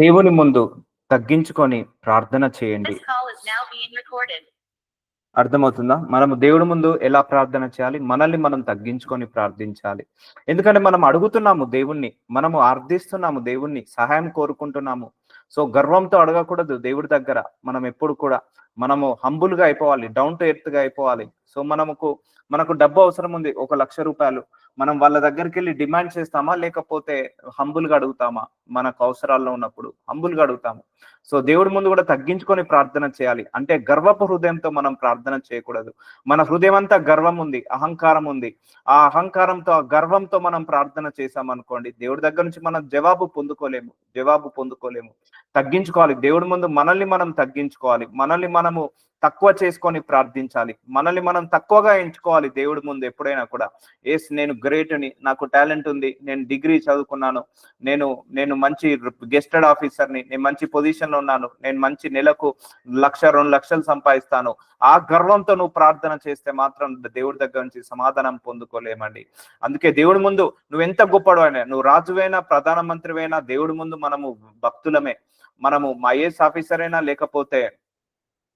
దేవుని ముందు తగ్గించుకొని ప్రార్థన చేయండి. అర్థమవుతుందా? మనము దేవుడి ముందు ఎలా ప్రార్థన చేయాలి? మనల్ని మనం తగ్గించుకొని ప్రార్థించాలి. ఎందుకంటే మనం అడుగుతున్నాము దేవుణ్ణి మనము అర్థిస్తున్నాము దేవుణ్ణి సహాయం కోరుకుంటున్నాము. సో గర్వంతో అడగకూడదు దేవుడి దగ్గర. మనం ఎప్పుడు కూడా మనము humble గా అయిపోవాలి డౌన్ టు ఎర్త్గా అయిపోవాలి. సో మనకు మనకు డబ్బు అవసరం ఉంది ఒక లక్ష రూపాయలు. మనం వాళ్ళ దగ్గరికి వెళ్ళి డిమాండ్ చేస్తామా లేకపోతే హంబుల్గా అడుగుతామా? మనకు అవసరాల్లో ఉన్నప్పుడు హంబుల్గా అడుగుతాము. సో దేవుడి ముందు కూడా తగ్గించుకొని ప్రార్థన చేయాలి. అంటే గర్వపు హృదయంతో మనం ప్రార్థన చేయకూడదు. మన హృదయం అంతా గర్వం ఉంది అహంకారం ఉంది. ఆ అహంకారంతో ఆ గర్వంతో మనం ప్రార్థన చేసామనుకోండి దేవుడి దగ్గర నుంచి మనం జవాబు పొందుకోలేము జవాబు పొందుకోలేము. తగ్గించుకోవాలి. దేవుడి ముందు మనల్ని మనం తగ్గించుకోవాలి. మనల్ని మనము తక్కువ చేసుకొని ప్రార్థించాలి. మనల్ని మనం తక్కువగా ఎంచుకోవాలి దేవుడి ముందు ఎప్పుడైనా కూడా. ఎస్ నేను గ్రేట్ని నాకు టాలెంట్ ఉంది నేను డిగ్రీ చదువుకున్నాను నేను నేను మంచి గెస్టెడ్ ఆఫీసర్ని నేను మంచి పొజిషన్లో ఉన్నాను నేను మంచి నెలకు లక్ష రెండు లక్షలు సంపాదిస్తాను. ఆ గర్వంతో నువ్వు ప్రార్థన చేస్తే మాత్రం దేవుడి దగ్గర నుంచి సమాధానం పొందుకోలేమండి. అందుకే దేవుడి ముందు నువ్వు ఎంత గొప్పడు అయినా నువ్వు రాజువైనా ప్రధానమంత్రివైనా దేవుడి ముందు మనము భక్తులమే. మనము ఐఏఎస్ ఆఫీసర్ అయినా లేకపోతే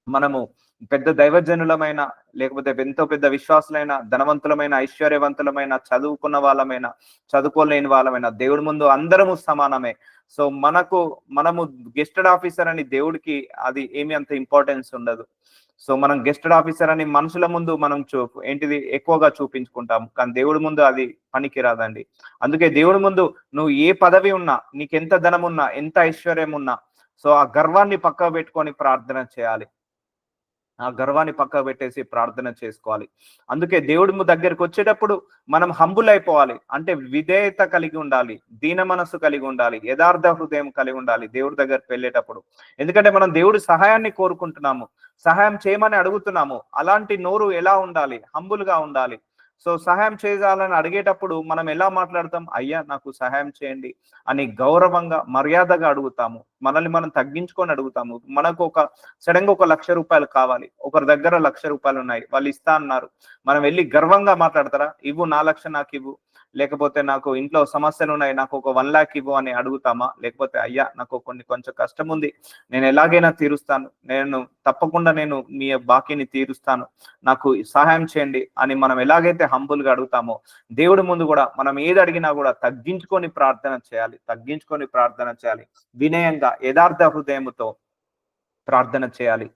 మనము పెద్ద దైవజనులమైన లేకపోతే ఎంతో పెద్ద విశ్వాసులైన ధనవంతులమైన ఐశ్వర్యవంతులమైన చదువుకున్న వాళ్ళమైనా చదువుకోలేని వాళ్ళమైనా దేవుడి ముందు అందరము సమానమే. సో మనకు మనము గెస్టెడ్ ఆఫీసర్ అని దేవుడికి అది ఏమి అంత ఇంపార్టెన్స్ ఉండదు. సో మనం గెస్టెడ్ ఆఫీసర్ అని మనుషుల ముందు మనం చూ ఏంటిది ఎక్కువగా చూపించుకుంటాం కానీ దేవుడి ముందు అది పనికి రాదండి అందుకే దేవుడి ముందు నువ్వు ఏ పదవి ఉన్నా నీకు ఎంత ధనం ఉన్నా ఎంత ఐశ్వర్యం ఉన్నా సో ఆ గర్వాన్ని పక్క పెట్టుకొని ప్రార్థన చేయాలి. ఆ గర్వాన్ని పక్క పెట్టేసి ప్రార్థన చేసుకోవాలి. అందుకే దేవుడి దగ్గరికి వచ్చేటప్పుడు మనం హంబుల్ అయిపోవాలి. అంటే విధేయత కలిగి ఉండాలి దీన మనస్సు కలిగి ఉండాలి యథార్థ హృదయం కలిగి ఉండాలి దేవుడి దగ్గరికి వెళ్ళేటప్పుడు. ఎందుకంటే మనం దేవుడి సహాయాన్ని కోరుకుంటున్నాము సహాయం చేయమని అడుగుతున్నాము. అలాంటి నోరు ఎలా ఉండాలి? హంబుల్గా ఉండాలి. సో సహాయం చేయాలని అడిగేటప్పుడు మనం ఎలా మాట్లాడతాం? అయ్యా నాకు సహాయం చేయండి అని గౌరవంగా మర్యాదగా అడుగుతాము. మనల్ని మనం తగ్గించుకొని అడుగుతాము. మనకు ఒక సడన్గా ఒక లక్ష రూపాయలు కావాలి. ఒకరి దగ్గర లక్ష రూపాయలు ఉన్నాయి. వాళ్ళు ఇస్తా అన్నారు. మనం వెళ్ళి గర్వంగా మాట్లాడతారా? ఇవ్వు నా లక్ష నాకు ఇవ్వు. లేకపోతే నాకు ఇంట్లో సమస్యలు ఉన్నాయి నాకు ఒక వన్ లాక్ ఇవ్వు అని అడుగుతామా? లేకపోతే అయ్యా నాకు కొన్ని కొంచెం కష్టం ఉంది నేను ఎలాగైనా తీరుస్తాను నేను తప్పకుండా నేను మీ బాకీని తీరుస్తాను నాకు సహాయం చేయండి అని మనం ఎలాగైతే హంబుల్గా అడుగుతామో దేవుడి ముందు కూడా మనం ఏది అడిగినా కూడా తగ్గించుకొని ప్రార్థన చేయాలి తగ్గించుకొని ప్రార్థన చేయాలి వినయంగా యథార్థ హృదయముతో ప్రార్థన చేయాలి.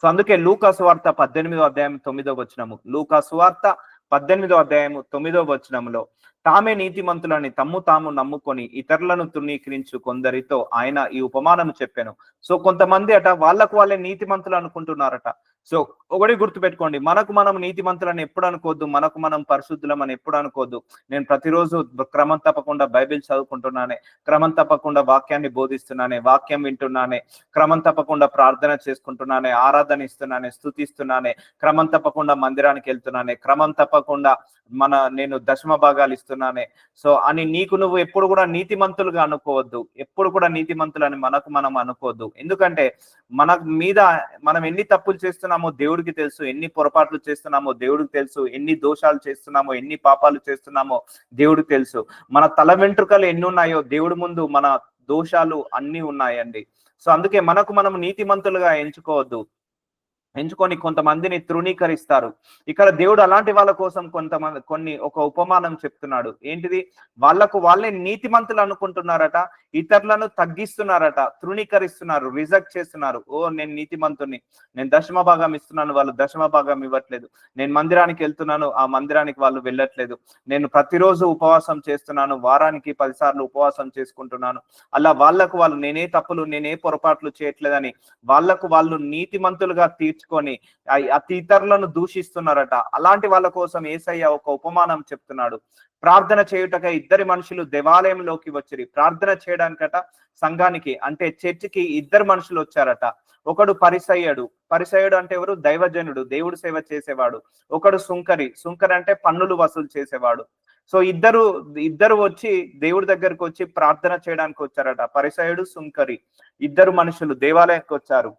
సో అందుకే లూకా సువార్త పద్దెనిమిదో అధ్యాయం తొమ్మిదో వచ్చినాము లూకా సువార్త పద్దెనిమిదో అధ్యాయము తొమ్మిదో వచనంలో తామే నీతిమంతులని తమ్ము తాము నమ్ముకొని ఇతరులను తృణీకరించు కొందరితో ఆయన ఈ ఉపమానం చెప్పాను. సో కొంతమంది అట వాళ్ళకు వాళ్ళే నీతిమంతులు అనుకుంటున్నారట. సో ఒకటి గుర్తుపెట్టుకోండి మనకు మనం నీతిమంతులని ఎప్పుడు అనుకోవద్దు మనకు మనం పరిశుద్ధులమని ఎప్పుడు అనుకోవద్దు. నేను ప్రతిరోజు క్రమం తప్పకుండా బైబిల్ చదువుకుంటున్నానే క్రమం తప్పకుండా వాక్యాన్ని బోధిస్తున్నానే వాక్యం వింటున్నానే క్రమం తప్పకుండా ప్రార్థన చేసుకుంటున్నానే ఆరాధన ఇస్తున్నానే స్థుతిస్తున్నానే క్రమం తప్పకుండా మందిరానికి వెళ్తున్నానే క్రమం తప్పకుండా మన నేను దశమ భాగాలు ఇస్తున్నానే. సో అని నీకు నువ్వు ఎప్పుడు కూడా నీతిమంతులుగా అనుకోవద్దు. ఎప్పుడు కూడా నీతిమంతులని మనకు మనం అనుకోవద్దు. ఎందుకంటే మన మీద మనం ఎన్ని తప్పులు చేస్తున్నామో దేవుడికి తెలుసు. ఎన్ని పొరపాట్లు చేస్తున్నామో దేవుడికి తెలుసు. ఎన్ని దోషాలు చేస్తున్నామో ఎన్ని పాపాలు చేస్తున్నామో దేవుడికి తెలుసు. మన తల వెంట్రుకలు ఎన్ని ఉన్నాయో దేవుడి ముందు మన దోషాలు అన్ని ఉన్నాయండి. సో అందుకే మనకు మనం నీతిమంతులుగా ఎంచుకోవద్దు. ఎంచుకొని కొంతమందిని తృణీకరిస్తారు. ఇక్కడ దేవుడు అలాంటి వాళ్ళ కోసం కొంతమంది కొన్ని ఒక ఉపమానం చెప్తున్నాడు. ఏంటిది? వాళ్ళకు వాళ్ళే నీతిమంతులు అనుకుంటున్నారట ఇతరులను తగ్గిస్తున్నారట తృణీకరిస్తున్నారు రిజెక్ట్ చేస్తున్నారు. ఓ నేను నీతిమంతుని నేను దశమ భాగం ఇస్తున్నాను వాళ్ళు దశమ భాగం ఇవ్వట్లేదు. నేను మందిరానికి వెళ్తున్నాను ఆ మందిరానికి వాళ్ళు వెళ్ళట్లేదు. నేను ప్రతిరోజు ఉపవాసం చేస్తున్నాను వారానికి పదిసార్లు ఉపవాసం చేసుకుంటున్నాను. అలా వాళ్ళకు వాళ్ళు నేనే తప్పులు నేనే పొరపాట్లు చేయట్లేదని వాళ్ళకు వాళ్ళు నీతిమంతులుగా తీర్చు ఆ- అతి ఇతరులను దూషిస్తున్నారట. అలాంటి వాళ్ళ కోసం ఏసయ్య ఒక ఉపమానం చెప్తున్నాడు. ప్రార్థన చేయుటకై ఇద్దరి మనుషులు దేవాలయంలోకి వచ్చిరి. ప్రార్థన చేయడానికట సంఘానికి అంటే చర్చికి ఇద్దరు మనుషులు వచ్చారట. ఒకడు పరిసయ్యడు. పరిసయ్యుడు అంటే ఎవరు? దైవజనుడు. దేవుడు సేవ చేసేవాడు. ఒకడు సుంకరి. సుంకరి అంటే పన్నులు వసూలు చేసేవాడు. సో ఇద్దరు ఇద్దరు వచ్చి దేవుడి దగ్గరకు వచ్చి ప్రార్థన చేయడానికి వచ్చారట. పరిసయుడు సుంకరి ఇద్దరు మనుషులు దేవాలయానికి వచ్చారు.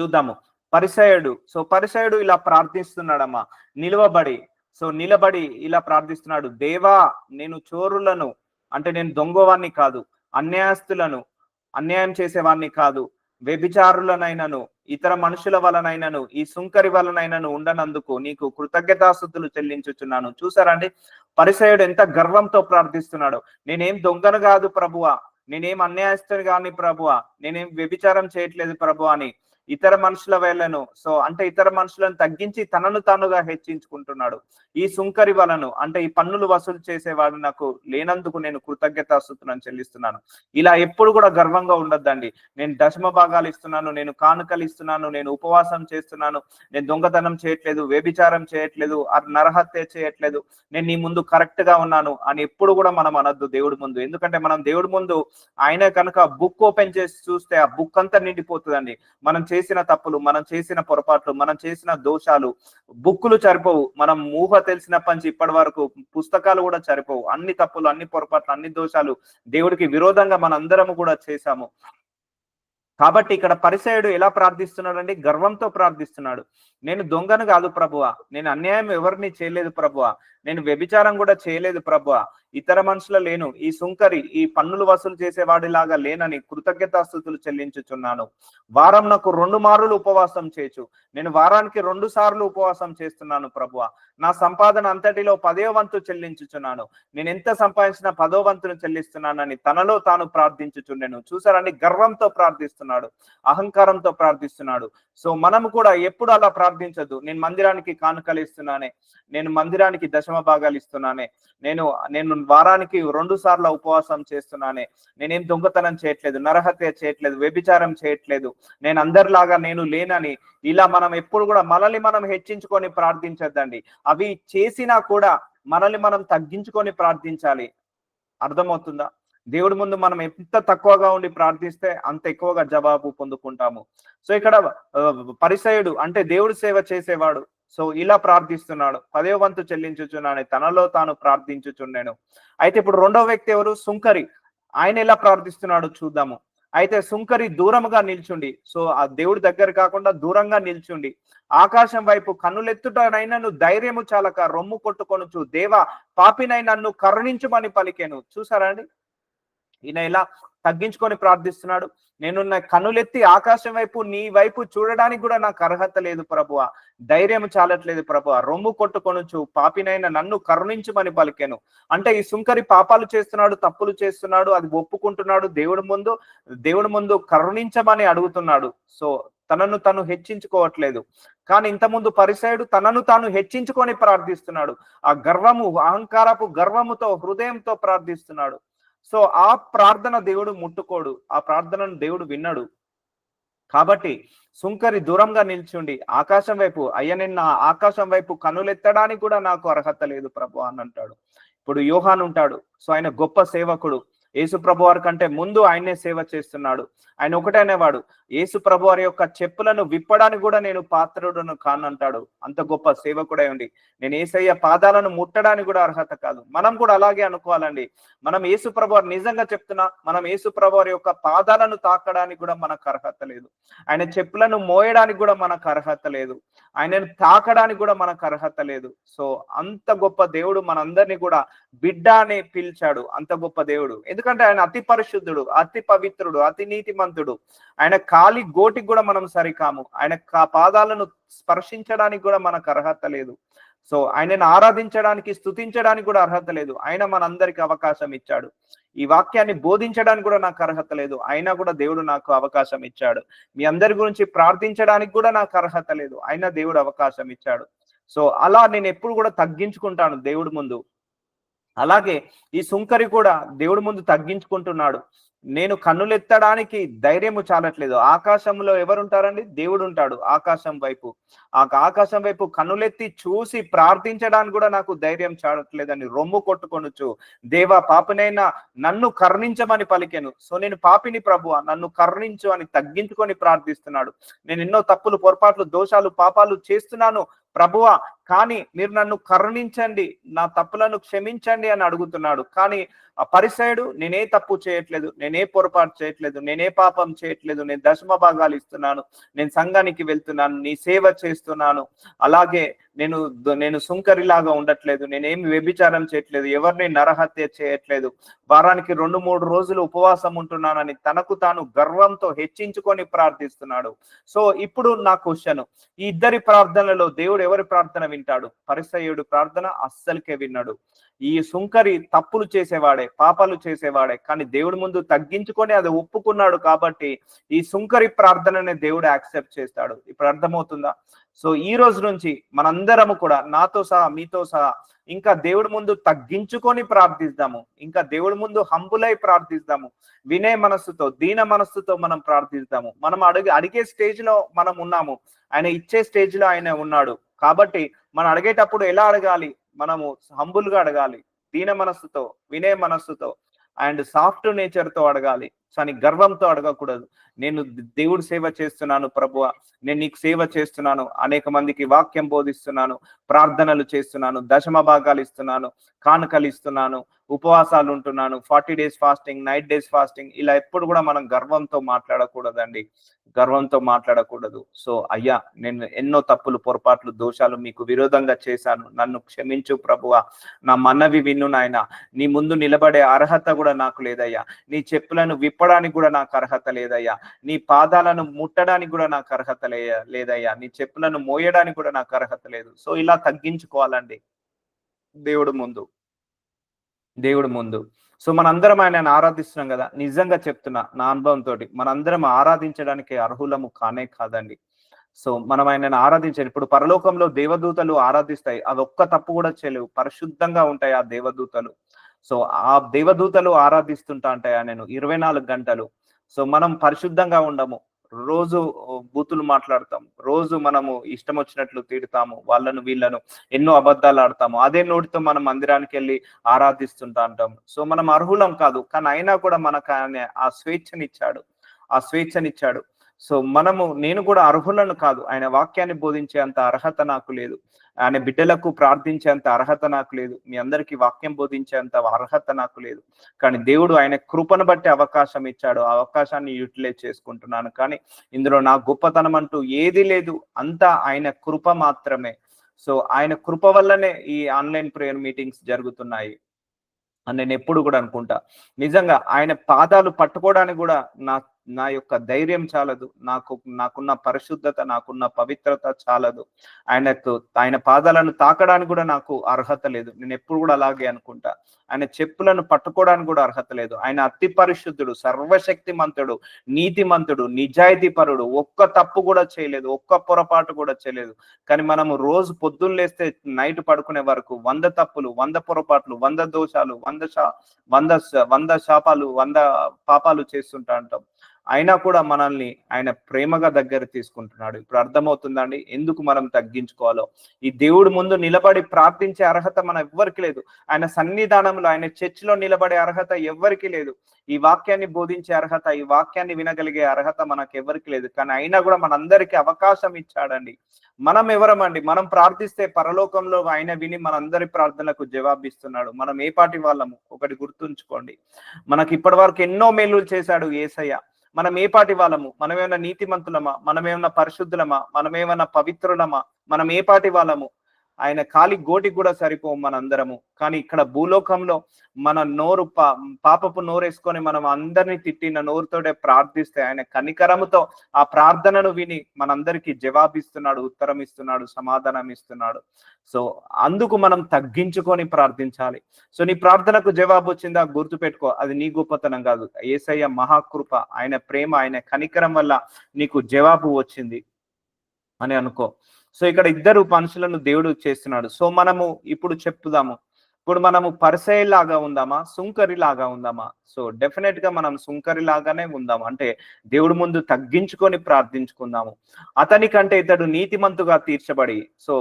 చూద్దాము. పరిసయుడు సో పరిసయుడు ఇలా ప్రార్థిస్తున్నాడమ్మా. నిలువబడి. సో నిలబడి ఇలా ప్రార్థిస్తున్నాడు. దేవా నేను చోరులను అంటే నేను దొంగవాన్ని కాదు అన్యాయస్తులను అన్యాయం చేసేవాడిని కాదు వ్యభిచారులనైనను ఇతర మనుషుల వలనైనను ఈ సుంకరి వలనైనను ఉండనందుకు నీకు కృతజ్ఞతాస్థుతులు చెల్లించుచున్నాను. చూసారండి పరిసయుడు ఎంత గర్వంతో ప్రార్థిస్తున్నాడు. నేనేం దొంగను కాదు ప్రభువా. నేనేం అన్యాయస్తుని కాని ప్రభువా. నేనేం వ్యభిచారం చేయట్లేదు ప్రభు అని. ఇతర మనుషుల వేలను సో అంటే ఇతర మనుషులను తగ్గించి తనను తానుగా హెచ్చించుకుంటున్నాడు. ఈ సుంకరి వలను అంటే ఈ పన్నులు వసూలు చేసేవాడు నాకు లేనందుకు నేను కృతజ్ఞతాస్తుతులను చెల్లిస్తున్నాను. ఇలా ఎప్పుడు కూడా గర్వంగా ఉండొద్దండి. నేను దశమ భాగాలు ఇస్తున్నాను నేను కానుకలు ఇస్తున్నాను నేను ఉపవాసం చేస్తున్నాను నేను దొంగతనం చేయట్లేదు వ్యభిచారం చేయట్లేదు నరహత్య చేయట్లేదు నేను నీ ముందు కరెక్ట్గా ఉన్నాను అని ఎప్పుడు కూడా మనం అనొద్దు దేవుడి ముందు. ఎందుకంటే మనం దేవుడి ముందు ఆయన కనుక బుక్ ఓపెన్ చేసి చూస్తే ఆ బుక్ అంతా నిండిపోతుందండి. మనం చేసిన తప్పులు మనం చేసిన పొరపాట్లు మనం చేసిన దోషాలు బుక్కులు సరిపోవు మనం ఊహ తెలిసినప్పటి నుంచి ఇప్పటి వరకు పుస్తకాలు కూడా సరిపోవు అన్ని తప్పులు అన్ని పొరపాట్లు అన్ని దోషాలు దేవుడికి విరోధంగా మనందరము కూడా చేశాము. కాబట్టి ఇక్కడ పరిసయుడు ఎలా ప్రార్థిస్తున్నాడు అంటే గర్వంతో ప్రార్థిస్తున్నాడు. నేను దొంగను కాదు ప్రభువా. నేను అన్యాయం ఎవరిని చేయలేదు ప్రభువ. నేను వ్యభిచారం కూడా చేయలేదు ప్రభు. ఇతర మనుషుల లేను. ఈ సుంకరి ఈ పన్నులు వసూలు చేసేవాడిలాగా లేనని కృతజ్ఞతాస్థుతులు చెల్లించుచున్నాను. వారం నాకు రెండు మారులు ఉపవాసం చేయొచ్చు నేను వారానికి రెండు సార్లు ఉపవాసం చేస్తున్నాను ప్రభువ నా సంపాదన అంతటిలో పదో వంతు చెల్లించుచున్నాను. నేను ఎంత సంపాదించినా పదో వంతును చెల్లిస్తున్నానని తనలో తాను ప్రార్థించుచుండెను. చూసారని గర్వంతో ప్రార్థిస్తున్నాడు. అహంకారంతో ప్రార్థిస్తున్నాడు. సో మనం కూడా ఎప్పుడు అలా ప్రార్థించదు నేను మందిరానికి కానుకలు ఇస్తున్నానే. నేను మందిరానికి దశ దశమ భాగాలు ఇస్తున్నానే. నేను నేను వారానికి రెండు సార్లు ఉపవాసం చేస్తున్నానే. నేనేం దొంగతనం చేయట్లేదు నరహత్య చేయట్లేదు వ్యభిచారం చేయట్లేదు. నేను అందరిలాగా నేను లేనని ఇలా మనం ఎప్పుడు కూడా మనల్ని మనం హెచ్చించుకొని ప్రార్థించద్దండి. అవి చేసినా కూడా మనల్ని మనం తగ్గించుకొని ప్రార్థించాలి. అర్థమవుతుందా? దేవుడి ముందు మనం ఎంత తక్కువగా ఉండి ప్రార్థిస్తే అంత ఎక్కువగా జవాబు పొందుకుంటాము. సో ఇక్కడ పరిసయుడు అంటే దేవుడి సేవ చేసేవాడు. సో ఇలా ప్రార్థిస్తున్నాడు. పదే వంతు చెల్లించుచున్నాను తనలో తాను ప్రార్థించుచున్నాను అయితే ఇప్పుడు రెండో వ్యక్తి ఎవరు? సుంకరి. ఆయన ఎలా ప్రార్థిస్తున్నాడు చూద్దాము. అయితే సుంకరి దూరంగా నిల్చుండి సో ఆ దేవుడి దగ్గర కాకుండా దూరంగా నిల్చుండి ఆకాశం వైపు కన్నులెత్తుటనైనను ధైర్యము చాలక రొమ్ము కొట్టుకొనుచు దేవా పాపినై నన్ను కరుణించుమని పలికాను. చూసారా అండి? ఈయన ఇలా తగ్గించుకొని ప్రార్థిస్తున్నాడు? నేను నా కనులెత్తి ఆకాశం వైపు నీ వైపు చూడడానికి కూడా నాకు అర్హత లేదు ప్రభువ. ధైర్యం చాలట్లేదు ప్రభువ. రొమ్ము కొట్టుకొనుచు. పాపినైన నన్ను కరుణించమని పలికెను. అంటే ఈ సుంకరి పాపాలు చేస్తున్నాడు తప్పులు చేస్తున్నాడు అది ఒప్పుకుంటున్నాడు దేవుడి ముందు దేవుడి ముందు కరుణించమని అడుగుతున్నాడు. సో తనను తను హెచ్చించుకోవట్లేదు. కానీ ఇంతకుముందు పరిసయుడు తనను తాను హెచ్చించుకొని ప్రార్థిస్తున్నాడు. ఆ గర్వము అహంకారపు గర్వముతో హృదయంతో ప్రార్థిస్తున్నాడు. సో ఆ ప్రార్థన దేవుడు ముట్టుకోడు ఆ ప్రార్థనను దేవుడు విన్నాడు. కాబట్టి సుంకరి దూరంగా నిల్చుండి ఆకాశం వైపు అయ్య నిన్న ఆకాశం వైపు కనులెత్తడానికి కూడా నాకు అర్హత లేదు ప్రభు అని అంటాడు ఇప్పుడు యోహాన్ ఉంటాడు. సో ఆయన గొప్ప సేవకుడు. యేసు ప్రభు వారి కంటే ముందు ఆయనే సేవ చేస్తున్నాడు. ఆయన ఒకటైనవాడు అనేవాడు యేసు ప్రభు వారి యొక్క చెప్పులను విప్పడానికి కూడా నేను పాత్రుడును కానంటాడు అంత గొప్ప సేవకుడై ఉండి. నేను ఏసయ్య పాదాలను ముట్టడానికి కూడా అర్హత కాదు. మనం కూడా అలాగే అనుకోవాలండి. మనం యేసు ప్రభు వారు నిజంగా చెప్తున్నా మనం యేసు ప్రభు వారి యొక్క పాదాలను తాకడానికి కూడా మనకు అర్హత లేదు. ఆయన చెప్పులను మోయడానికి కూడా మనకు అర్హత లేదు. ఆయనను తాకడానికి కూడా మనకు అర్హత లేదు. సో అంత గొప్ప దేవుడు మనందరినీ కూడా బిడ్డ అని పిలిచాడు. అంత గొప్ప దేవుడు. ఎందుకంటే ఆయన అతి పరిశుద్ధుడు అతి పవిత్రుడు అతి నీతిమంతుడు. ఆయన కాలి గోటికి కూడా మనం సరికాము. ఆయన పాదాలను స్పర్శించడానికి కూడా మనకు అర్హత లేదు. సో ఆయనను ఆరాధించడానికి స్థుతించడానికి కూడా అర్హత లేదు. ఆయన మనందరికి అవకాశం ఇచ్చాడు. ఈ వాక్యాన్ని బోధించడానికి కూడా నాకు అర్హత లేదు. అయినా కూడా దేవుడు నాకు అవకాశం ఇచ్చాడు. మీ అందరి గురించి ప్రార్థించడానికి కూడా నాకు అర్హత లేదు. అయినా దేవుడు అవకాశం ఇచ్చాడు. సో అలా నేను ఎప్పుడు కూడా తగ్గించుకుంటాను దేవుడి ముందు. అలాగే ఈ సుంకరి కూడా దేవుడి ముందు తగ్గించుకుంటున్నాడు. నేను కన్నులెత్తడానికి ధైర్యము చాలట్లేదు. ఆకాశంలో ఎవరుంటారండి? దేవుడు ఉంటాడు ఆకాశం వైపు. ఆ ఆకాశం వైపు కన్నులెత్తి చూసి ప్రార్థించడానికి కూడా నాకు ధైర్యం చాలట్లేదని రొమ్ము కొట్టుకొనొచ్చు దేవా పాపినైనా నన్ను కర్ణించమని పలికాను. సో నేను పాపిని ప్రభు నన్ను కర్ణించు అని తగ్గించుకొని ప్రార్థిస్తున్నాడు. నేను ఎన్నో తప్పులు పొరపాట్లు దోషాలు పాపాలు చేస్తున్నాను. ప్రభువా కానీ మీరు నన్ను కరుణించండి నా తప్పులను క్షమించండి అని అడుగుతున్నాడు. కానీ ఆ పరిసయుడు నేనే తప్పు చేయట్లేదు నేనే పొరపాటు చేయట్లేదు నేనే పాపం చేయట్లేదు నేను దశమ భాగాలు ఇస్తున్నాను నేను సంఘానికి వెళ్తున్నాను నీ సేవ చేస్తున్నాను. అలాగే నేను నేను సుంకరిలాగా ఉండట్లేదు నేనేమి వ్యభిచారం చేయట్లేదు ఎవరిని నరహత్య చేయట్లేదు. వారానికి రెండు మూడు రోజులు ఉపవాసం ఉంటున్నానని తనకు తాను గర్వంతో హెచ్చించుకొని ప్రార్థిస్తున్నాడు. సో ఇప్పుడు నా క్వశ్చన్. ఈ ఇద్దరి ప్రార్థనలో దేవుడు ఎవరి ప్రార్థన వింటాడు. పరిసయుడు ప్రార్థన అస్సలకే విన్నాడు. ఈ సుంకరి తప్పులు చేసేవాడే పాపాలు చేసేవాడే కానీ దేవుడి ముందు తగ్గించుకొని అది ఒప్పుకున్నాడు కాబట్టి ఈ సుంకరి ప్రార్థననే దేవుడు యాక్సెప్ట్ చేస్తాడు. ఇప్పుడు అర్థమవుతుందా? సో ఈ రోజు నుంచి మనందరము కూడా నాతో సహా మీతో సహా ఇంకా దేవుడి ముందు తగ్గించుకొని ప్రార్థిద్దాము ఇంకా దేవుడి ముందు హంబులై ప్రార్థిద్దాము వినే మనస్సుతో దీన మనస్సుతో మనం ప్రార్థిద్దాము మనం అడిగి అడిగే స్టేజ్లో మనం ఉన్నాము. ఆయన ఇచ్చే స్టేజ్లో ఆయన ఉన్నాడు. కాబట్టి మనం అడిగేటప్పుడు ఎలా అడగాలి? మనము హంబుల్గా అడగాలి. దీన మనస్సుతో వినే మనస్సుతో అండ్ సాఫ్ట్ నేచర్తో అడగాలి. కానీ గర్వంతో అడగకూడదు. నేను దేవుడు సేవ చేస్తున్నాను ప్రభువ నేను నీకు సేవ చేస్తున్నాను అనేక మందికి వాక్యం బోధిస్తున్నాను ప్రార్థనలు చేస్తున్నాను దశమ భాగాలు ఇస్తున్నాను కానుకలు ఇస్తున్నాను ఉపవాసాలు ఉంటున్నాను forty days fasting night days fasting ఇలా ఎప్పుడు కూడా మనం గర్వంతో మాట్లాడకూడదండి. గర్వంతో మాట్లాడకూడదు. సో అయ్యా నేను ఎన్నో తప్పులు పొరపాట్లు దోషాలు మీకు విరోధంగా చేశాను. నన్ను క్షమించు ప్రభువ. నా మనవి విన్ను నాయన. నీ ముందు నిలబడే అర్హత కూడా నాకు లేదయ్యా. నీ చెప్పులను చెప్పడానికి కూడా నాకు అర్హత లేదయ్యా. నీ పాదాలను ముట్టడానికి కూడా నాకు అర్హత లే లేదయ్యా. నీ చెప్పులను మోయడానికి కూడా నాకు అర్హత లేదు. సో ఇలా తగ్గించుకోవాలండి. దేవుడు ముందు. దేవుడు ముందు. సో మనందరం ఆయన ఆరాధిస్తున్నాం కదా. నిజంగా చెప్తున్నా నా అనుభవంతో మనందరం ఆరాధించడానికి అర్హులము కానే కాదండి. సో మనం ఆయనను ఆరాధించాలి ఇప్పుడు పరలోకంలో దేవదూతలు ఆరాధిస్తాయి. అది ఒక్క తప్పు కూడా చేయలేవు. పరిశుద్ధంగా ఉంటాయి ఆ దేవదూతలు. సో ఆ దేవదూతలు ఆరాధిస్తుంటా అంటాయి నేను? ఇరవై నాలుగు గంటలు. సో మనం పరిశుద్ధంగా ఉండము. రోజు బూతులు మాట్లాడతాం. రోజు మనము ఇష్టం వచ్చినట్లు తిడతాము. వాళ్ళను వీళ్ళను ఎన్నో అబద్ధాలు ఆడతాము. అదే నోటితో మనం మందిరానికి వెళ్ళి ఆరాధిస్తుంటా అంటాం సో మనం అర్హులం కాదు. కానీ అయినా కూడా మనకు ఆయన ఆ స్వేచ్ఛనిచ్చాడు. ఆ స్వేచ్ఛనిచ్చాడు. సో మనము నేను కూడా అర్హులను కాదు. ఆయన వాక్యాన్ని బోధించే అంత అర్హత నాకు లేదు. ఆయన బిడ్డలకు ప్రార్థించేంత అర్హత నాకు లేదు. మీ అందరికీ వాక్యం బోధించేంత అర్హత నాకు లేదు. కానీ దేవుడు ఆయన కృపను బట్టి అవకాశం ఇచ్చాడు. ఆ అవకాశాన్ని యూటిలైజ్ చేసుకుంటున్నాను. కానీ ఇందులో నా గొప్పతనం అంటూ ఏది లేదు. అంతా ఆయన కృప మాత్రమే. సో ఆయన కృప వల్లనే ఈ ఆన్లైన్ ప్రేయర్ మీటింగ్స్ జరుగుతున్నాయి. అని నేను ఎప్పుడు కూడా అనుకుంటా. నిజంగా ఆయన పాదాలు పట్టుకోవడానికి కూడా నా నా యొక్క ధైర్యం చాలదు. నాకు నాకున్న పరిశుద్ధత నాకున్న పవిత్రత చాలదు. ఆయనకు ఆయన పాదాలను తాకడానికి కూడా నాకు అర్హత లేదు. నేను ఎప్పుడు కూడా అలాగే అనుకుంటా. ఆయన చెప్పులను పట్టుకోవడానికి కూడా అర్హత లేదు. ఆయన అతి పరిశుద్ధుడు సర్వశక్తిమంతుడు నీతిమంతుడు నిజాయితీ పరుడు ఒక్క తప్పు కూడా చేయలేదు. ఒక్క పొరపాటు కూడా చేయలేదు. కానీ మనము రోజు పొద్దున్న లేస్తే నైట్ పడుకునే వరకు వంద తప్పులు వంద పొరపాట్లు వంద దోషాలు వంద శా వంద వంద శాపాలు వంద పాపాలు చేస్తుంటా అంటాం అయినా కూడా మనల్ని ఆయన ప్రేమగా దగ్గర తీసుకుంటున్నాడు. ఇప్పుడు అర్థమవుతుందండి? ఎందుకు మనం తగ్గించుకోవాలో? ఈ దేవుడు ముందు నిలబడి ప్రార్థించే అర్హత మన ఎవ్వరికి లేదు. ఆయన సన్నిధానంలో ఆయన చర్చిలో నిలబడే అర్హత ఎవ్వరికి లేదు. ఈ వాక్యాన్ని బోధించే అర్హత ఈ వాక్యాన్ని వినగలిగే అర్హత మనకు ఎవరికి లేదు. కానీ అయినా కూడా మనందరికీ అవకాశం ఇచ్చాడండి. మనం ఎవరమండి? మనం ప్రార్థిస్తే పరలోకంలో ఆయన విని మనందరి ప్రార్థనలకు జవాబిస్తున్నాడు. మనం ఏ పాటి వాళ్ళము? ఒకటి గుర్తుంచుకోండి. మనకి ఇప్పటి వరకు ఎన్నో మేలు చేశాడు ఏసయ్య. మనం ఏ పాటి వాళ్ళము? మనమేమన్నా నీతిమంతులమా? మనమేమన్నా పరిశుద్ధులమా? మనమేమన్నా పవిత్రులమా? మనం ఏ పాటి వాళ్ళము? ఆయన కాలి గోటికి కూడా సరిపోం మనందరము. కానీ ఇక్కడ భూలోకంలో మన నోరు పా పాపపు నోరేసుకొని మనం అందరినీ తిట్టిన నోరుతోటే ప్రార్థిస్తే ఆయన కనికరముతో ఆ ప్రార్థనను విని మనందరికీ జవాబిస్తున్నాడు ఉత్తరం ఇస్తున్నాడు సమాధానం ఇస్తున్నాడు సో అందుకు మనం తగ్గించుకొని ప్రార్థించాలి. సో నీ ప్రార్థనకు జవాబు వచ్చిందా? గుర్తు పెట్టుకో అది నీ గొప్పతనం కాదు. ఏసయ్య మహాకృప ఆయన ప్రేమ ఆయన కనికరం వల్ల నీకు జవాబు వచ్చింది. అని అనుకో. సో ఇక్కడ ఇద్దరు మనుషులను దేవుడు చేస్తున్నాడు. సో మనము ఇప్పుడు చెప్పుదాము. ఇప్పుడు మనము పరిసయ లాగా ఉందామా? సుంకరి లాగా ఉందామా? సో డెఫినెట్గా మనం సుంకరి లాగానే ఉందాం అంటే దేవుడి ముందు తగ్గించుకొని ప్రార్థించుకుందాము. అతని కంటే ఇతడు నీతిమంతుగా తీర్చబడి సో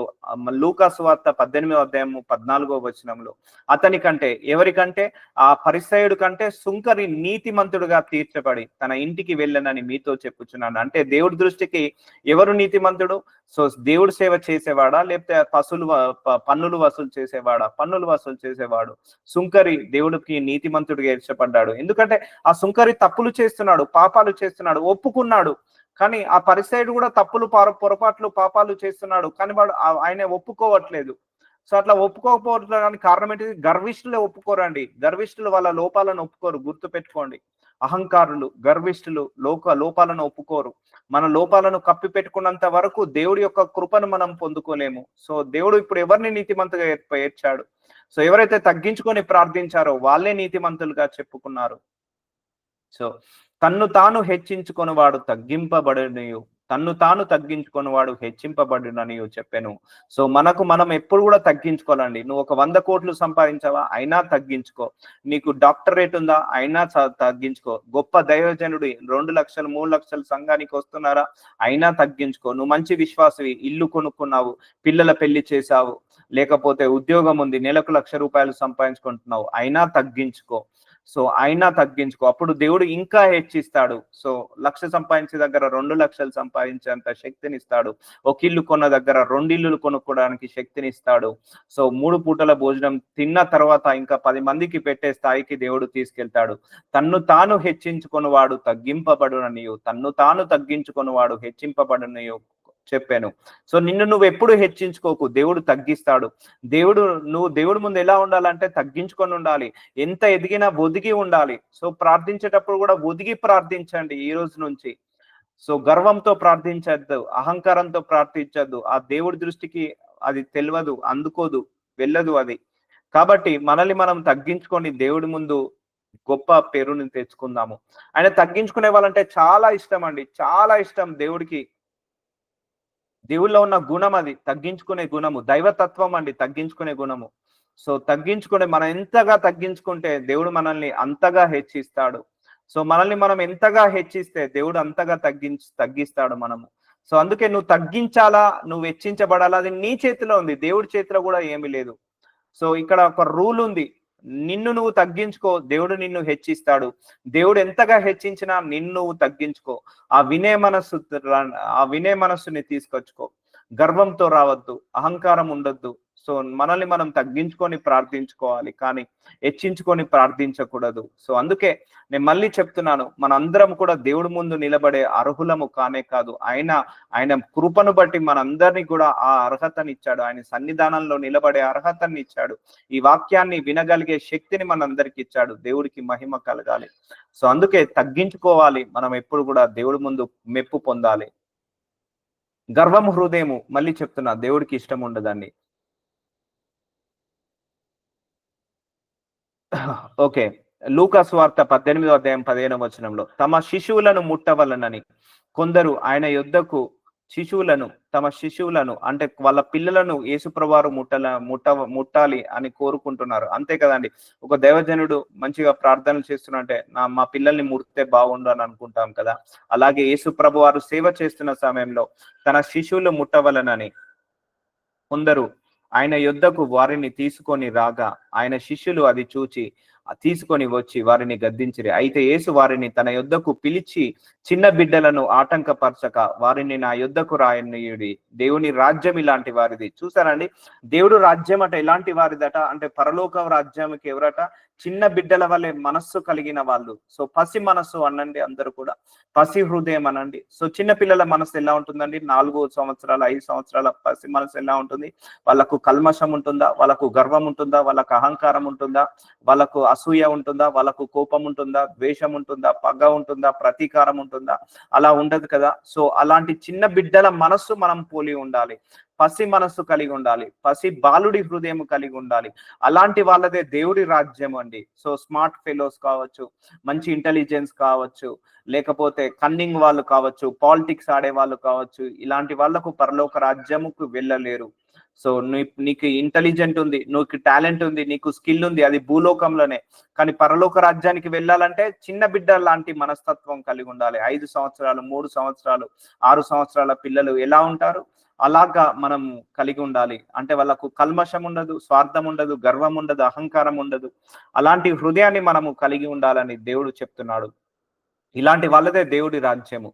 లూకాసు వార్త పద్దెనిమిదో అధ్యాయము పద్నాలుగో వచనంలో అతని కంటే ఎవరికంటే? ఆ పరిసయుడు కంటే సుంకరి నీతిమంతుడుగా తీర్చబడి తన ఇంటికి వెళ్ళనని మీతో చెప్పుచున్నాను. అంటే దేవుడి దృష్టికి ఎవరు నీతిమంతుడు? సో దేవుడు సేవ చేసేవాడా? లేకపోతే పశువులు పన్నులు వసూలు చేసేవాడా? పన్నులు వసూలు చేసేవాడు. సుంకరి దేవుడికి నీతిమంతుడిగా ఇష్టపడ్డాడు. ఎందుకంటే ఆ సుంకరి తప్పులు చేస్తున్నాడు పాపాలు చేస్తున్నాడు ఒప్పుకున్నాడు. కానీ ఆ పరిసైడు కూడా తప్పులు పొరపాట్లు పాపాలు చేస్తున్నాడు. కానీ వాడు ఆయన ఒప్పుకోవట్లేదు. సో అట్లా ఒప్పుకోకపోవడానికి కారణం ఏంటి? గర్విష్ఠులే ఒప్పుకోరండి. గర్విష్ఠులు వాళ్ళ లోపాలను ఒప్పుకోరు. గుర్తు పెట్టుకోండి. అహంకారులు గర్విష్ఠులు లోక లోపాలను ఒప్పుకోరు. మన లోపాలను కప్పి పెట్టుకున్నంత వరకు దేవుడి యొక్క కృపను మనం పొందుకోలేము. సో దేవుడు ఇప్పుడు ఎవరిని నీతిమంతుగా ఏర్ప- ఏర్చాడు సో ఎవరైతే తగ్గించుకొని ప్రార్థించారో వాళ్ళే నీతిమంతులుగా చెప్పుకున్నారు. సో తన్ను తాను హెచ్చించుకొని వాడు తగ్గింపబడనియు. తన్ను తాను తగ్గించుకొని వాడు హెచ్చింపబడినని చెప్పాను. సో మనకు మనం ఎప్పుడు కూడా తగ్గించుకోవాలండి. నువ్వు ఒక వంద కోట్లు సంపాదించావా? అయినా తగ్గించుకో. నీకు డాక్టరేట్ ఉందా? అయినా తగ్గించుకో. గొప్ప దైవజనుడి రెండు లక్షలు మూడు లక్షలు సంఘానికి వస్తున్నారా? అయినా తగ్గించుకో. నువ్వు మంచి విశ్వాసవి. ఇల్లు కొనుక్కున్నావు. పిల్లల పెళ్ళి చేశావు. లేకపోతే ఉద్యోగం ఉంది. నెలకు లక్ష రూపాయలు సంపాదించుకుంటున్నావు. అయినా తగ్గించుకో. సో అయినా తగ్గించుకో. అప్పుడు దేవుడు ఇంకా హెచ్చిస్తాడు. సో లక్ష సంపాదించే దగ్గర రెండు లక్షలు సంపాదించేంత శక్తిని ఇస్తాడు ఒక ఇల్లు కొన్న దగ్గర రెండు ఇల్లులు కొనుక్కోవడానికి శక్తిని ఇస్తాడు సో మూడు పూటల భోజనం తిన్న తర్వాత ఇంకా పది మందికి పెట్టే స్థాయికి దేవుడు తీసుకెళ్తాడు. తన్ను తాను హెచ్చించుకొని వాడు తగ్గింపబడుననియు. తన్ను తాను తగ్గించుకొని వాడు హెచ్చింపబడునయు. చెప్పాను. సో నిన్ను నువ్వు ఎప్పుడు హెచ్చించుకోకు. దేవుడు తగ్గిస్తాడు. దేవుడు నువ్వు దేవుడి ముందు ఎలా ఉండాలంటే తగ్గించుకొని ఉండాలి. ఎంత ఎదిగినా ఒదిగి ఉండాలి. సో ప్రార్థించేటప్పుడు కూడా ఒదిగి ప్రార్థించండి ఈ రోజు నుంచి. సో గర్వంతో ప్రార్థించద్దు. అహంకారంతో ప్రార్థించద్దు. ఆ దేవుడి దృష్టికి అది తెలియదు అందుకోదు వెళ్ళదు అది. కాబట్టి మనల్ని మనం తగ్గించుకొని దేవుడి ముందు గొప్ప పేరుని తెచ్చుకుందాము. ఆయన తగ్గించుకునే వాళ్ళంటే చాలా ఇష్టం అండి. చాలా ఇష్టం దేవుడికి. దేవుల్లో ఉన్న గుణం అది. తగ్గించుకునే గుణము. దైవతత్వం అండి తగ్గించుకునే గుణము. సో తగ్గించుకునే మనం ఎంతగా తగ్గించుకుంటే దేవుడు మనల్ని అంతగా హెచ్చిస్తాడు. సో మనల్ని మనం ఎంతగా హెచ్చిస్తే దేవుడు అంతగా తగ్గించి తగ్గిస్తాడు మనము. సో అందుకే నువ్వు తగ్గించాలా నువ్వు హెచ్చించబడాలా అది నీ చేతిలో ఉంది. దేవుడి చేతిలో కూడా ఏమీ లేదు. సో ఇక్కడ ఒక రూల్ ఉంది. నిన్ను నువ్వు తగ్గించుకో దేవుడు నిన్ను హెచ్చిస్తాడు. దేవుడు ఎంతగా హెచ్చించినా నిన్ను నువ్వు తగ్గించుకో. ఆ వినే మనస్సు ఆ వినే మనస్సుని తీసుకొచ్చుకో. గర్వంతో రావద్దు అహంకారం ఉండొద్దు. సో మనల్ని మనం తగ్గించుకొని ప్రార్థించుకోవాలి కానీ హెచ్చించుకొని ప్రార్థించకూడదు. సో అందుకే నేను మళ్ళీ చెప్తున్నాను మనందరం కూడా దేవుడి ముందు నిలబడే అర్హులము కానే కాదు ఆయన ఆయన కృపను బట్టి మనందరినీ కూడా ఆ అర్హతని ఇచ్చాడు ఆయన సన్నిధానంలో నిలబడే అర్హతని ఇచ్చాడు. ఈ వాక్యాన్ని వినగలిగే శక్తిని మనందరికి ఇచ్చాడు దేవుడికి మహిమ కలగాలి. సో అందుకే తగ్గించుకోవాలి మనం ఎప్పుడు కూడా దేవుడి ముందు మెప్పు పొందాలి. గర్వం హృదయము మళ్ళీ చెప్తున్నా దేవుడికి ఇష్టం ఉండదండి. ఓకే. లూకాస్ వార్త పద్దెనిమిదో అధ్యాయం పదిహేను వచనంలో తమ శిశువులను ముట్టవలనని కొందరు ఆయన యుద్ధకు శిశువులను తమ శిశువులను అంటే వాళ్ళ పిల్లలను యేసుప్రవారు ముట్టల ముట్ట ముట్టాలి అని కోరుకుంటున్నారు. అంతే కదండి ఒక దైవజనుడు మంచిగా ప్రార్థనలు చేస్తున్నంటే నా మా పిల్లల్ని ముడితే బాగుండు అని అనుకుంటాం కదా. అలాగే యేసుప్రభు వారు సేవ చేస్తున్న సమయంలో తన శిశువులు ముట్టవలనని కొందరు ఆయన యుద్ధకు వారిని తీసుకొని రాగా ఆయన శిష్యులు అది చూచి తీసుకొని వచ్చి వారిని గద్దించిరి. అయితే యేసు వారిని తన యుద్ధకు పిలిచి చిన్న బిడ్డలను ఆటంకపరచక వారిని నా యుద్ధకు రాయనీయుడి దేవుని రాజ్యం ఇలాంటి వారిది. చూసారండి దేవుడు రాజ్యం అట ఎలాంటి వారిదట. అంటే పరలోక రాజ్యానికి ఎవరట? చిన్న బిడ్డల వలె మనస్సు కలిగిన వాళ్ళు. సో పసి మనస్సు అనండి అందరూ కూడా. పసి హృదయం అనండి. సో చిన్న పిల్లల మనసు ఎలా ఉంటుందండి? నాలుగు సంవత్సరాల ఐదు సంవత్సరాల పసి మనసు ఎలా ఉంటుంది? వాళ్ళకు కల్మషం ఉంటుందా? వాళ్ళకు గర్వం ఉంటుందా? వాళ్ళకు అహంకారం ఉంటుందా? వాళ్ళకు అసూయ ఉంటుందా? వాళ్ళకు కోపం ఉంటుందా? ద్వేషం ఉంటుందా? పగ ఉంటుందా? ప్రతీకారం ఉంటుందా? అలా ఉండదు కదా. సో అలాంటి చిన్న బిడ్డల మనస్సు మనం పోలి ఉండాలి. పసి మనస్సు కలిగి ఉండాలి పసి బాలుడి హృదయం కలిగి ఉండాలి. అలాంటి వాళ్ళదే దేవుడి రాజ్యం అండి. సో స్మార్ట్ ఫెలోస్ కావచ్చు మంచి ఇంటెలిజెన్స్ కావచ్చు లేకపోతే కన్నింగ్ వాళ్ళు కావచ్చు పాలిటిక్స్ ఆడే వాళ్ళు కావచ్చు ఇలాంటి వాళ్ళకు పరలోక రాజ్యముకు వెళ్ళలేరు. సో నీ- నీకు ఇంటెలిజెంట్ ఉంది నీకు టాలెంట్ ఉంది నీకు స్కిల్ ఉంది అది భూలోకంలోనే. కానీ పరలోక రాజ్యానికి వెళ్ళాలంటే చిన్న బిడ్డ లాంటి మనస్తత్వం కలిగి ఉండాలి. ఐదు సంవత్సరాలు మూడు సంవత్సరాలు ఆరు సంవత్సరాల పిల్లలు ఎలా ఉంటారు? అలాగా మనం కలిగి ఉండాలి. అంటే వాళ్ళకు కల్మషం ఉండదు స్వార్థం ఉండదు గర్వం ఉండదు అహంకారం ఉండదు. అలాంటి హృదయాన్ని మనము కలిగి ఉండాలని దేవుడు చెప్తున్నాడు. ఇలాంటి వాళ్ళదే దేవుడి రాజ్యము.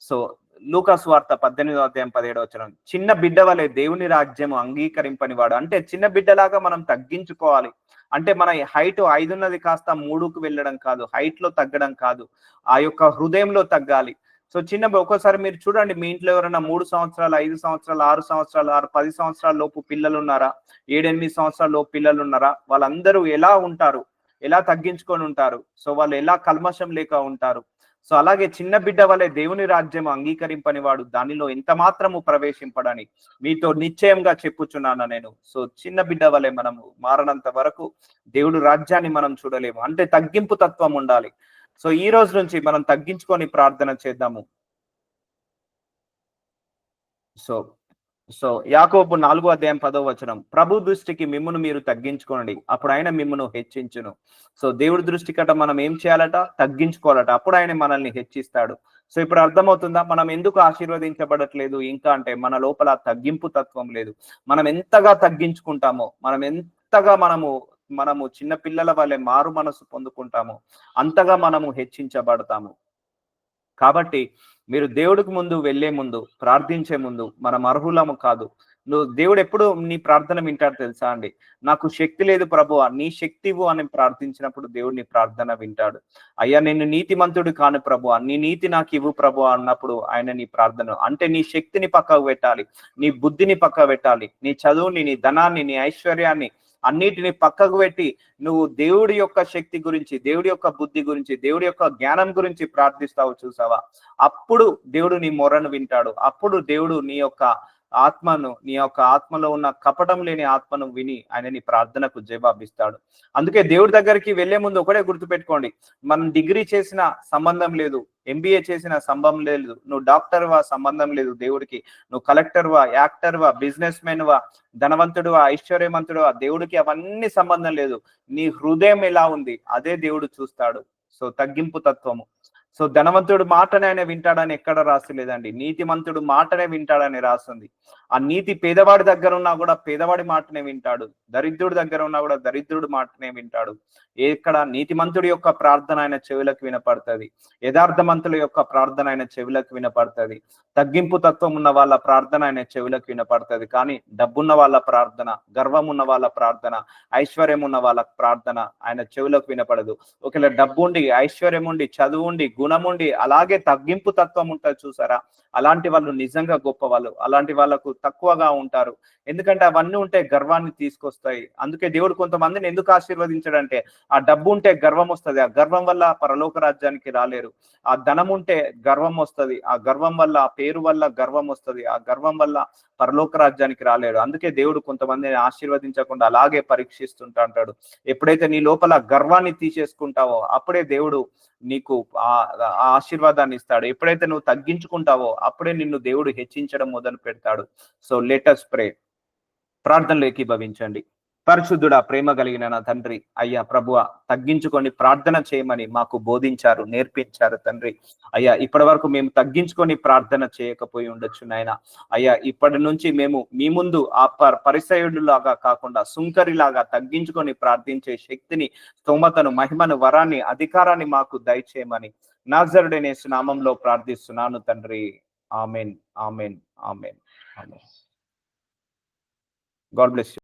సో లూకాసు వార్త పద్దెనిమిదో అధ్యాయం పదిహేడో వచ్చిన చిన్న బిడ్డ వలె దేవుని రాజ్యము అంగీకరింపని వాడు. అంటే చిన్న బిడ్డలాగా మనం తగ్గించుకోవాలి. అంటే మన హైట్ ఐదున్నది కాస్త మూడుకు వెళ్ళడం కాదు హైట్లో తగ్గడం కాదు. ఆ యొక్క హృదయంలో తగ్గాలి. సో చిన్న ఒక్కోసారి మీరు చూడండి మీ ఇంట్లో ఎవరైనా మూడు సంవత్సరాలు ఐదు సంవత్సరాలు ఆరు సంవత్సరాలు ఆరు పది సంవత్సరాల లోపు పిల్లలు ఉన్నారా? ఏడెనిమిది సంవత్సరాల లోపు పిల్లలు ఉన్నారా? వాళ్ళందరూ ఎలా ఉంటారు? ఎలా తగ్గించుకొని ఉంటారు? సో వాళ్ళు ఎలా కల్మషం లేక ఉంటారు? సో అలాగే చిన్న బిడ్డ వలె దేవుని రాజ్యం అంగీకరింపని వాడు దానిలో ఎంత మాత్రము ప్రవేశింపడని మీతో నిశ్చయంగా చెప్పుచున్నాను నేను. సో చిన్న బిడ్డ వలె మనము మారనంత వరకు దేవుడు రాజ్యాన్ని మనం చూడలేము. అంటే తగ్గింపు తత్వం ఉండాలి. సో ఈ రోజు నుంచి మనం తగ్గించుకొని ప్రార్థన చేద్దాము. సో సో యాకోబు నాలుగో అధ్యాయం పదో వచనం ప్రభు దృష్టికి మిమ్మును మీరు తగ్గించుకోండి అప్పుడు ఆయన మిమ్మును హెచ్చించును. సో దేవుడి దృష్టి కట మనం ఏం చేయాలట? తగ్గించుకోవాలట. అప్పుడు ఆయన మనల్ని హెచ్చిస్తాడు. సో ఇప్పుడు అర్థమవుతుందా? మనం ఎందుకు ఆశీర్వదించబడట్లేదు? ఇంకా అంటే మన లోపల తగ్గింపు తత్వం లేదు. మనం ఎంతగా తగ్గించుకుంటామో మనం ఎంతగా మనము మనము చిన్న పిల్లల వల్లే మారు మనసు పొందుకుంటాము. అంతగా మనము హెచ్చించబడతాము. కాబట్టి మీరు దేవుడికి ముందు వెళ్ళే ముందు ప్రార్థించే ముందు మనం అర్హులము కాదు. నువ్వు దేవుడు ఎప్పుడు నీ ప్రార్థన వింటాడు తెలుసా అండి? నాకు శక్తి లేదు ప్రభు నీ శక్తి ఇవ్వు అని ప్రార్థించినప్పుడు దేవుడు నీ ప్రార్థన వింటాడు. అయ్యా నేను నీతిమంతుడు కాను ప్రభు నీ నీతి నాకు ఇవ్వు ప్రభు అన్నప్పుడు ఆయన నీ ప్రార్థన అంటే నీ శక్తిని పక్కకు పెట్టాలి నీ బుద్ధిని పక్క పెట్టాలి నీ చదువుని నీ ధనాన్ని నీ ఐశ్వర్యాన్ని అన్నిటిని పక్కకు పెట్టి నువ్వు దేవుడి యొక్క శక్తి గురించి దేవుడి యొక్క బుద్ధి గురించి దేవుడి యొక్క జ్ఞానం గురించి ప్రార్థిస్తావు చూసావా? అప్పుడు దేవుడు నీ మొరను వింటాడు. అప్పుడు దేవుడు నీ యొక్క ఆత్మను నీ యొక్క ఆత్మలో ఉన్న కపటం లేని ఆత్మను విని ఆయన నీ ప్రార్థనకు జవాబిస్తాడు. అందుకే దేవుడి దగ్గరికి వెళ్ళే ముందు ఒకటే గుర్తుపెట్టుకోండి. మనం డిగ్రీ చేసిన సంబంధం లేదు ఎంబీఏ చేసిన సంబంధం లేదు నువ్వు డాక్టర్ వా సంబంధం లేదు దేవుడికి నువ్వు కలెక్టర్ వా యాక్టర్ వా బిజినెస్ మెన్ వా ధనవంతుడు ఐశ్వర్యవంతుడు దేవుడికి అవన్నీ సంబంధం లేదు. నీ హృదయం ఎలా ఉంది అదే దేవుడు చూస్తాడు. సో తగ్గింపు తత్వము. సో ధనవంతుడు మాటనే ఆయన వింటాడని ఎక్కడ రాసి లేదండి. నీతిమంతుడు మాటనే వింటాడని రాస్తుంది. ఆ నీతి పేదవాడి దగ్గర ఉన్నా కూడా పేదవాడి మాటనే వింటాడు. దరిద్రుడి దగ్గర ఉన్నా కూడా దరిద్రుడు మాటనే వింటాడు. ఎక్కడ నీతిమంతుడి యొక్క ప్రార్థన ఆయన చెవులకు వినపడుతుంది. యథార్థమంతుల యొక్క ప్రార్థన ఆయన చెవులకు వినపడుతుంది. తగ్గింపు తత్వం ఉన్న వాళ్ళ ప్రార్థన ఆయన చెవులకు వినపడుతుంది. కానీ డబ్బున్న వాళ్ళ ప్రార్థన గర్వం ఉన్న వాళ్ళ ప్రార్థన ఐశ్వర్యం ఉన్న వాళ్ళ ప్రార్థన ఆయన చెవులకు వినపడదు. ఒకవేళ డబ్బు ఉండి ఐశ్వర్యం ఉండి చదువు ఉండి గుణం ఉండి అలాగే తగ్గింపు తత్వం ఉంటుంది చూసారా? అలాంటి వాళ్ళు నిజంగా గొప్ప వాళ్ళు అలాంటి వాళ్ళకు తక్కువగా ఉంటారు. ఎందుకంటే అవన్నీ ఉంటే గర్వాన్ని తీసుకొస్తాయి. అందుకే దేవుడు కొంతమందిని ఎందుకు ఆశీర్వదించడంటే ఆ డబ్బు ఉంటే గర్వం వస్తుంది. ఆ గర్వం వల్ల పరలోక రాజ్యానికి రాలేరు. ఆ ధనం ఉంటే గర్వం వస్తుంది. ఆ గర్వం వల్ల ఆ పేరు వల్ల గర్వం వస్తుంది. ఆ గర్వం వల్ల పరలోక రాజ్యానికి రాలేడు. అందుకే దేవుడు కొంతమందిని ఆశీర్వదించకుండా అలాగే పరీక్షిస్తుంటా అంటాడు. ఎప్పుడైతే నీ లోపల గర్వాన్ని తీసేసుకుంటావో అప్పుడే దేవుడు నీకు ఆ ఆ ఆశీర్వాదాన్ని ఇస్తాడు. ఎప్పుడైతే నువ్వు తగ్గించుకుంటావో అప్పుడే నిన్ను దేవుడు హెచ్చించడం మొదలు పెడతాడు సో లెటస్ ప్రే ప్రార్థనలు ఏకీభవించండి పరిశుద్ధుడా ప్రేమ కలిగిన నా తండ్రి. అయ్యా ప్రభువ తగ్గించుకొని ప్రార్థన చేయమని మాకు బోధించారు నేర్పించారు తండ్రి. అయ్యా ఇప్పటి వరకు మేము తగ్గించుకొని ప్రార్థన చేయకపోయి ఉండొచ్చు నాయన. అయ్యా ఇప్పటి నుంచి మేము మీ ముందు ఆ ప- పరిసయుడులాగా కాకుండా సుంకరిలాగా తగ్గించుకొని ప్రార్థించే శక్తిని స్తోమతను మహిమను వరాన్ని అధికారాన్ని మాకు దయచేయమని నాజరుడనే నామంలో ప్రార్థిస్తున్నాను తండ్రి. Amen amen amen amen. God bless